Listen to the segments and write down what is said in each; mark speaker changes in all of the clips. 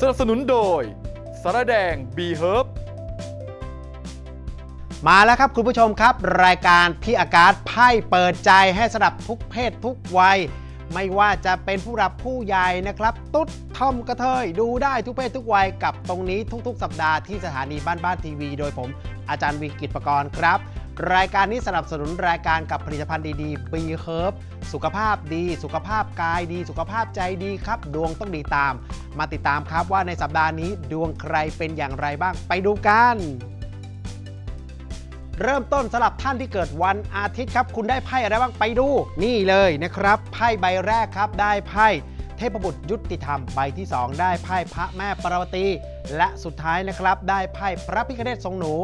Speaker 1: สนับสนุนโดยสารแดงบีเฮิร์บ
Speaker 2: มาแล้วครับคุณผู้ชมครับ รายการพี่อากาศไพ่เปิดใจให้สำหรับทุกเพศทุกวัย ไม่ว่าจะเป็นผู้รับผู้ใหญ่นะครับ ตุ๊ดทอมกระเทยดูได้ทุกเพศทุกวัยกับตรงนี้ทุกๆ สัปดาห์ที่สถานีบ้านบ้านทีวี โดยผมอาจารย์วีกิตประกรณ์ครับ รายการนี้สนับสนุนรายการกับผลิตภัณฑ์ดีๆ B Herb สุขภาพดี สุขภาพกายดี สุขภาพใจดีครับ ดวงต้องดีตาม มาติดตามครับว่าในสัปดาห์นี้ดวงใครเป็นอย่างไรบ้าง ไปดูกันเริ่มต้นสำหรับท่านที่เกิดวันอาทิตย์ครับ คุณได้ไพ่อะไรบ้างไปดู นี่เลยนะครับไพ่ใบแรกครับได้ไพ่เทพบุตรยุติธรรมใบที่ 2 ได้ไพ่พระแม่ปารวตี และสุดท้ายนะครับ ได้ไพ่พระพิฆเนศทรงหนู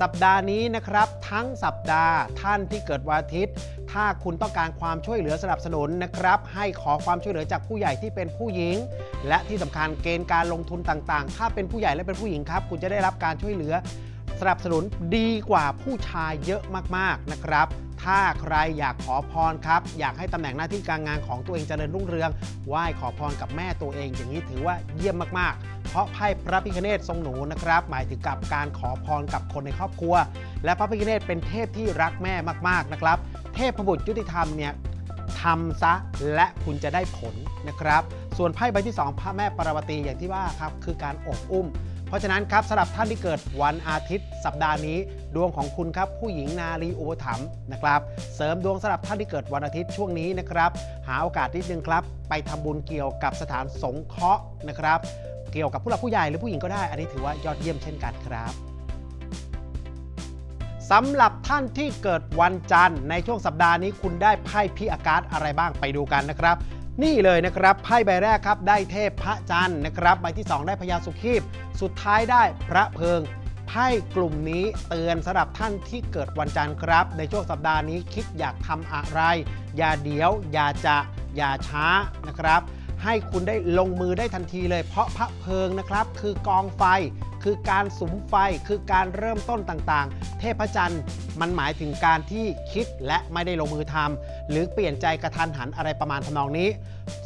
Speaker 2: สัปดาห์นี้นะครับ ทั้งสัปดาห์ท่านที่เกิดวันอาทิตย์ ถ้าคุณต้องการความช่วยเหลือสนับสนุนนะครับ ให้ขอความช่วยเหลือจากผู้ใหญ่ที่เป็นผู้หญิง และที่สำคัญเกณฑ์การลงทุนต่างๆ ถ้าเป็นผู้ใหญ่และเป็นผู้หญิงครับ คุณจะได้รับการช่วยเหลือ สนับสนุนดีกว่าผู้ชายเยอะมากๆนะครับ ถ้าใครอยากขอพรครับ อยากให้ตำแหน่งหน้าที่การงานของตัวเองเจริญรุ่งเรืองไหว้ขอพรกับแม่ตัวเองอย่างนี้ถือว่าเยี่ยมมากๆ เพราะไพ่พระพิฆเนศทรงหนูนะครับ หมายถึงกับการขอพรกับคนในครอบครัว และพระพิฆเนศเป็นเทพที่รักแม่มากๆนะครับ เทพบุตรยุติธรรมเนี่ยทำซะและคุณจะได้ผลนะครับ ส่วนไพ่ใบที่ 2 พระแม่ปารวตีอย่างที่ว่าครับคือการอบอุ้ม เพราะฉะนั้นครับสำหรับท่านที่เกิดวันอาทิตย์ สัปดาห์นี้ ดวงของคุณครับผู้หญิงนารีอุปถัมภ์นะครับ เสริมดวงสำหรับท่านที่เกิดวันอาทิตย์ช่วงนี้นะครับ หาโอกาสนิดนึงครับ ไปทำบุญเกี่ยวกับสถานสงเคราะห์นะครับ เกี่ยวกับผู้หลักผู้ใหญ่หรือผู้หญิงก็ได้ อันนี้ถือว่ายอดเยี่ยมเช่นกันครับสำหรับท่านที่เกิดวันจันทร์ในช่วงสัปดาห์นี้คุณได้ไพ่พิอากาศอะไรบ้างไปดูกันนะครับ นี่เลยนะครับไพ่ใบแรกครับได้เทพพระจันทร์นะครับใบที่ 2 ได้พญาสุขีบสุดท้ายได้พระเพิงไพ่กลุ่มนี้เตือนสำหรับท่านที่เกิดวันจันทร์ครับ ในช่วงสัปดาห์นี้คิดอยากทำอะไร อย่าเดี๋ยว อย่าจะ อย่าช้านะครับ ให้คุณได้ลงมือได้ทันทีเลย เพราะพระเพลิงนะครับ คือกองไฟ คือการสุมไฟ คือการเริ่มต้นต่างๆ เทพจันทร์มันหมายถึงการที่คิดและไม่ได้ลงมือทำหรือเปลี่ยนใจกระทันหันอะไรประมาณทำนองนี้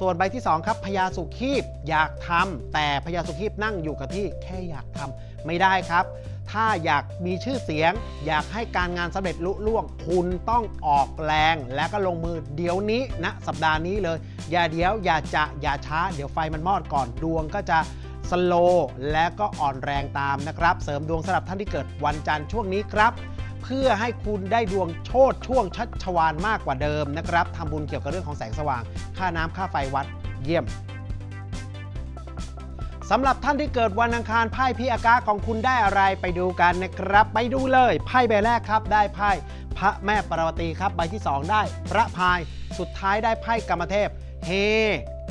Speaker 2: ส่วนใบที่ 2 ครับพญาสุขีบอยากทำแต่พญาสุขีบนั่งอยู่กับที่แค่อยากทำไม่ได้ครับ ถ้าอยากมีชื่อเสียง อยากให้การงานสำเร็จลุล่วง คุณต้องออกแรง และก็ลงมือเดี๋ยวนี้นะสัปดาห์นี้เลย อย่าเดี๋ยวอย่าจะอย่าช้า เดี๋ยวไฟมันมอดก่อนดวงก็จะสโลและก็อ่อนแรงตามนะครับ เสริมดวงสำหรับท่านที่เกิดวันจันทร์ช่วงนี้ครับ เพื่อให้คุณได้ดวงโชดช่วงชัดชวานมากกว่าเดิมนะครับทำบุญเกี่ยวกับเรื่องของแสงสว่าง ค่าน้ำค่าไฟวัดเยี่ยม สำหรับท่านที่เกิดวันอังคารไพ่พี่อากาของคุณได้อะไรไปดูกันนะครับ ไปดูเลยไพ่ใบแรกครับได้ไพ่พระแม่ปารวตีครับใบที่ 2 ได้ พระพายสุดท้ายได้ไพ่กรรมเทพเฮ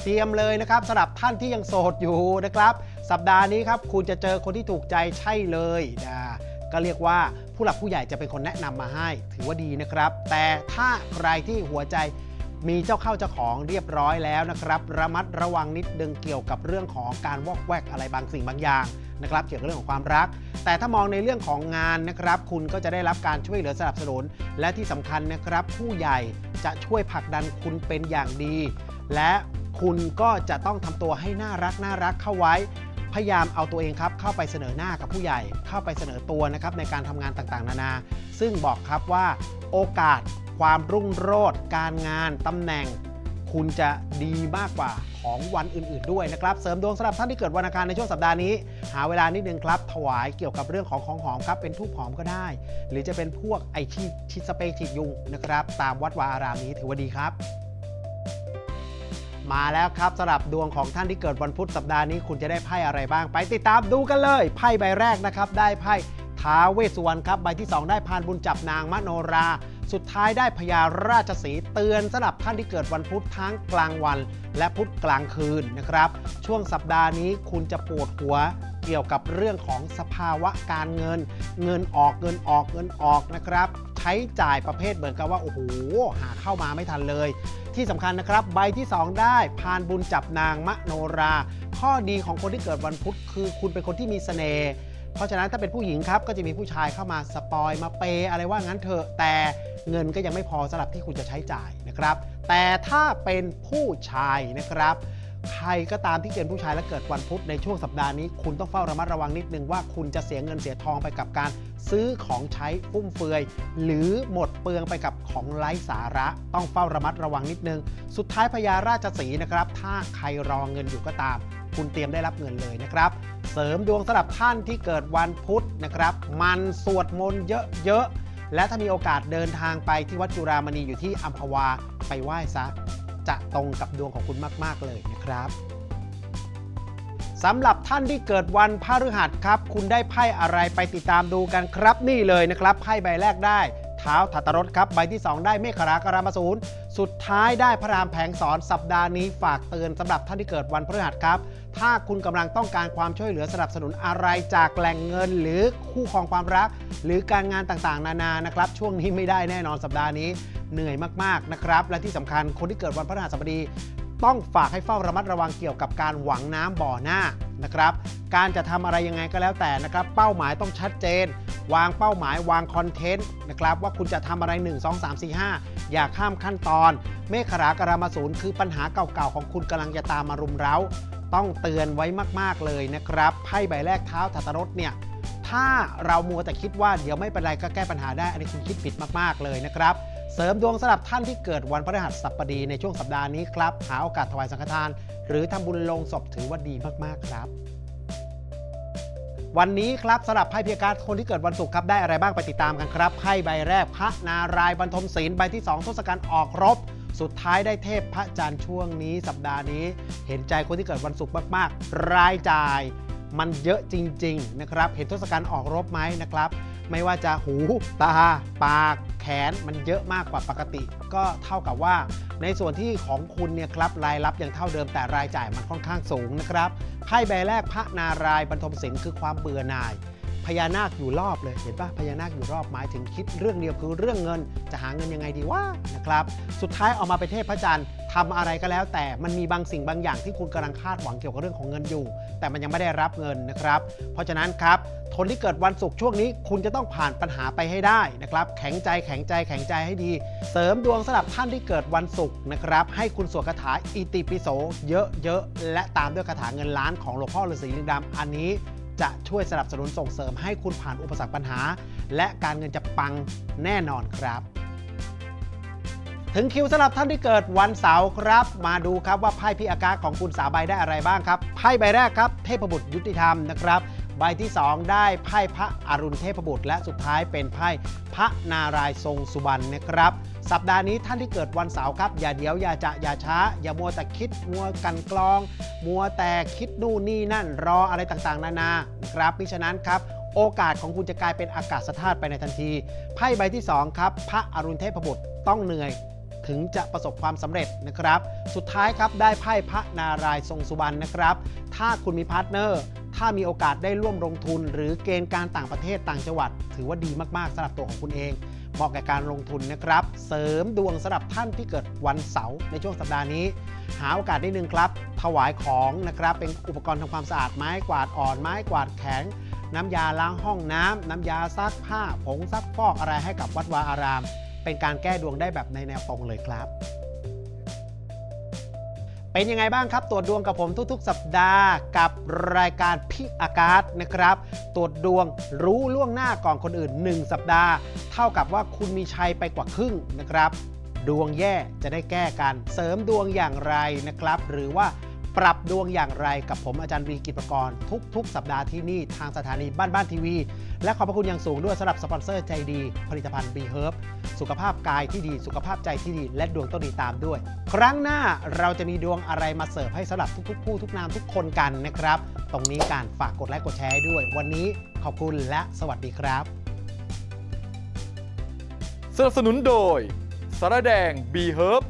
Speaker 2: เตรียมเลยนะครับสำหรับท่านที่ยังโสดอยู่นะครับ สัปดาห์นี้ครับคุณจะเจอคนที่ถูกใจใช่เลยนะก็เรียกว่าผู้หลักผู้ใหญ่จะเป็นคนแนะนำมาให้ ถือว่าดีนะครับ แต่ถ้าใครที่หัวใจ มีเจ้าเข้าเจ้าของเรียบร้อยแล้วนะครับ ระมัดระวังนิดนึงเกี่ยวกับเรื่องของการวอกแวกอะไรบางสิ่งบางอย่างนะครับเกี่ยวกับเรื่องของความรัก แต่ถ้ามองในเรื่องของงานนะครับ คุณก็จะได้รับการช่วยเหลือสนับสนุน และที่สำคัญนะครับ ผู้ใหญ่จะช่วยผลักดันคุณเป็นอย่างดี และคุณก็จะต้องทำตัวให้น่ารักน่ารักเข้าไว้ พยายามเอาตัวเองครับเข้าไปเสนอหน้ากับผู้ใหญ่ เข้าไปเสนอตัวนะครับในการทำงานต่างๆ นานา ซึ่งบอกครับว่าโอกาส ความรุ่งโรจน์การงานตำแหน่ง คุณจะดีมากกว่าของวันอื่น ๆ ด้วยนะครับ เสริมดวงสำหรับท่านที่เกิดวันอังคารในช่วงสัปดาห์นี้ หาเวลานิดนึงครับ ถวายเกี่ยวกับเรื่องของของหอมครับ เป็นทูบหอมก็ได้ หรือจะเป็นพวกไอที่ชิสเปรย์ฉีดยุงนะครับ ตามวัดวาอารามนี้ถือว่าดีครับมาแล้วครับสำหรับดวงของท่านที่เกิดวันพุธสัปดาห์นี้คุณจะได้ไพ่อะไรบ้าง ไปติดตามดูกันเลยไพ่ใบแรกนะครับ ได้ไพ่ท้าเวสุวรรณครับใบที่ 2 ได้พานบุญจับนางมโนรา สุดท้ายได้พญาราชสีเตือนสำหรับท่านที่เกิดวันพุธทั้งกลางวัน และพุธกลางคืนนะครับ ช่วงสัปดาห์นี้คุณจะปวดหัวเกี่ยวกับเรื่องของสภาวะการเงิน เงินออกเงินออกเงินออกนะครับใช้จ่ายประเภทเหมือนกับว่าโอ้โหหาเข้ามาไม่ทันเลย ที่สำคัญนะครับ ใบที่ 2 ได้พานบุญจับนางมะโนรา ข้อดีของคนที่เกิดวันพุธคือคุณเป็นคนที่มีเสน่ห์ เพราะฉะนั้นถ้าเป็นผู้หญิงครับก็จะมีผู้ชายเข้ามาสปอยมาเปย์อะไรว่างั้นเถอะแต่เงินก็ยังไม่พอสำหรับที่คุณจะใช้จ่ายนะครับ แต่ถ้าเป็นผู้ชายนะครับใครก็ตามที่เป็นผู้ชายและเกิดวันพุธในช่วงสัปดาห์นี้ คุณต้องเฝ้าระมัดระวังนิดนึงว่าคุณจะเสียเงินเสียทองไปกับการซื้อของใช้ฟุ่มเฟือย หรือหมดเปลืองไปกับของไร้สาระ ต้องเฝ้าระมัดระวังนิดนึง สุดท้ายพญาราชสีนะครับ ถ้าใครรอเงินอยู่ก็ตาม คุณเตรียมได้รับเงินเลยนะครับ เสริมดวงสำหรับท่านที่เกิดวันพุธนะครับ มันสวดมนต์เยอะๆ และถ้ามีโอกาสเดินทางไปที่วัดจุฬามณีอยู่ที่อัมพวาไปไหว้ซะ จะตรงกับดวงของคุณมากๆเลยนะครับสำหรับท่านที่เกิดวันพฤหัสครับ คุณได้ไพ่อะไรไปติดตามดูกันครับ นี่เลยนะครับไพ่ใบแรกได้เท้าถัตรถครับใบที่ 2 ได้เมฆรากรามาสูนสุดท้ายได้พระรามแผงสอนสัปดาห์นี้ฝากเตือนสำหรับท่านที่เกิดวันพฤหัสครับ ถ้าคุณกำลังต้องการความช่วยเหลือสนับสนุนอะไรจากแหล่งเงิน หรือคู่ครองความรัก หรือการงานต่างๆ นานานะครับ ช่วงนี้ไม่ได้แน่นอนสัปดาห์นี้เหนื่อยมากๆนะครับ และที่สำคัญคนที่เกิดวันพฤหัสบดี ต้องฝากให้เฝ้าระมัดระวังเกี่ยวกับการหวังน้ำบ่อหน้านะครับ การจะทำอะไรยังไงก็แล้วแต่นะครับ เป้าหมายต้องชัดเจน วางเป้าหมายวางคอนเทนต์นะครับว่าคุณจะทำอะไร 1 2 3 4 5 อย่าข้ามขั้นตอน เมฆขรากรามาสูนคือปัญหาเก่าๆของคุณกำลังจะตามมารุมเร้า ต้องเตือนไว้มากๆเลยนะครับไพ่ใบแรกเท้าถัตรถเนี่ยถ้าเรามัวแต่คิดว่าเดี๋ยวไม่เป็นไรก็แก้ปัญหาได้ อันนี้คุณคิดผิดมากๆเลยนะครับ เสริมดวงสำหรับท่านที่เกิดวันพฤหัสบดีในช่วงสัปดาห์นี้ครับ หาโอกาสถวายสังฆทาน หรือทำบุญลงศพถือว่าดีมากๆครับ วันนี้ครับสำหรับไพ่เพียการคนที่เกิดวันศุกร์ครับได้อะไรบ้างไปติดตามกันครับไพ่ใบแรกพระนารายณ์บรรทมศีลใบที่2ทศกัณฐ์ออกรบ สุดท้ายได้เทพพระจันทร์ช่วงนี้สัปดาห์นี้ เห็นใจคนที่เกิดวันศุกร์มากๆ รายจ่าย มันเยอะจริง ๆ นะครับ เห็นทศกัณฐ์ออกรบไหมนะครับ ไม่ว่าจะหู ตา ปาก แขนมันเยอะมากกว่าปกติ ก็เท่ากับว่า ในส่วนที่ของคุณเนี่ยครับรายรับยังเท่าเดิมแต่รายจ่ายมันค่อนข้างสูงนะครับไพ่ใบแรกพระนารายณ์บรรทมศิลป์คือความเบื่อหน่ายพญานาคอยู่รอบเลยเห็นปะพญานาคอยู่รอบหมายถึงคิดเรื่องเดียวคือเรื่องเงินจะหาเงินยังไงดีว่านะครับ สุดท้ายออกมาเป็นเทพพระจันทร์ทำอะไรก็แล้ว แต่มันมีบางสิ่งบางอย่างที่คุณกำลังคาดหวังเกี่ยวกับเรื่องของเงินอยู่ แต่มันยังไม่ได้รับเงินนะครับ เพราะฉะนั้นครับ คนที่เกิดวันศุกร์ช่วงนี้ คุณจะต้องผ่านปัญหาไปให้ได้นะครับแข็งใจแข็งใจแข็งใจให้ดี เสริมดวงสำหรับท่านที่เกิดวันศุกร์นะครับให้คุณสวดคาถาอิติปิโสเยอะๆและตามด้วยคาถาเงินล้านของหลวงพ่อฤาษีลิงดำอันนี้จะช่วยสนับสนุนส่งเสริมให้คุณผ่านอุปสรรคปัญหา และการเงินจะปังแน่นอนครับ ถึงคิวสำหรับท่านที่เกิดวันเสาร์ครับ มาดูครับว่าไพ่พิอากาของคุณสาใบได้อะไรบ้างครับ ไพ่ใบแรกครับ เทพบุตรยุติธรรมนะครับ ใบที่ 2 ได้ไพ่พระอรุณเทพบุตร และสุดท้ายเป็นไพ่พระนารายทรงสุบรรณนะครับ สัปดาห์นี้ท่านที่เกิดวันเสาร์ครับ อย่าเดี๋ยวอย่าจะอย่าช้า อย่ามัวแต่คิดมัวกันกลอง มัวแต่คิดนู่นนี่นั่นรออะไรต่างๆ นานาครับมิฉะนั้นครับโอกาสของคุณจะกลายเป็นอากาศธาตุไปในทันที ไพ่ใบที่ 2 ครับ พระอรุณเทพบุตรต้องเหนื่อย ถึงจะประสบความสำเร็จนะครับ สุดท้ายครับได้ไพ่พระนารายทรงสุบรรณนะครับ ถ้าคุณมีพาร์ทเนอร์ ถ้ามีโอกาสได้ร่วมลงทุน หรือเกณฑ์การต่างประเทศต่างจังหวัด ถือว่าดีมากๆสำหรับตัวของคุณเองเหมาะกับการลงทุนนะครับ เสริมดวงสำหรับท่านที่เกิดวันเสาร์ในช่วงสัปดาห์นี้ หาโอกาสได้หนึ่งครับ ถวายของนะครับ เป็นอุปกรณ์ทำความสะอาดไม้กวาดอ่อนไม้กวาดแข็ง น้ำยาล้างห้องน้ำน้ำยาซักผ้า ผงซักฟอกอะไรให้กับวัดวาอาราม เป็นการแก้ดวงได้แบบในแนวตรงเลยครับ เป็นยังไงบ้างครับ ตรวจดวงกับผมทุกๆ สัปดาห์กับรายการพิอากาศนะครับ ตรวจดวงรู้ล่วงหน้าก่อนคนอื่น 1 สัปดาห์ เท่ากับว่าคุณมีชัยไปกว่าครึ่งนะครับ ดวงแย่จะได้แก้กัน เสริมดวงอย่างไรนะครับ หรือว่า ปรับดวงอย่างไรกับผมอาจารย์วีกิจประกรณ์ทุก ๆ สัปดาห์ที่นี่ทางสถานีบ้านบ้านทีวี และขอบพระคุณอย่างสูงด้วยสำหรับสปอนเซอร์ใจดี ผลิตภัณฑ์ B Herb สุขภาพกายที่ดี สุขภาพใจที่ดี และดวงต้องดีตามด้วย ครั้งหน้าเราจะมีดวงอะไรมาเสิร์ฟให้สำหรับทุก ๆ ผู้ทุกนามทุกคนกันนะครับ ตรงนี้การฝากกดไลค์กดแชร์ให้ด้วย วันนี้ขอบคุณและสวัสดีครับ
Speaker 1: สนับสนุนโดยสารแดง B Herb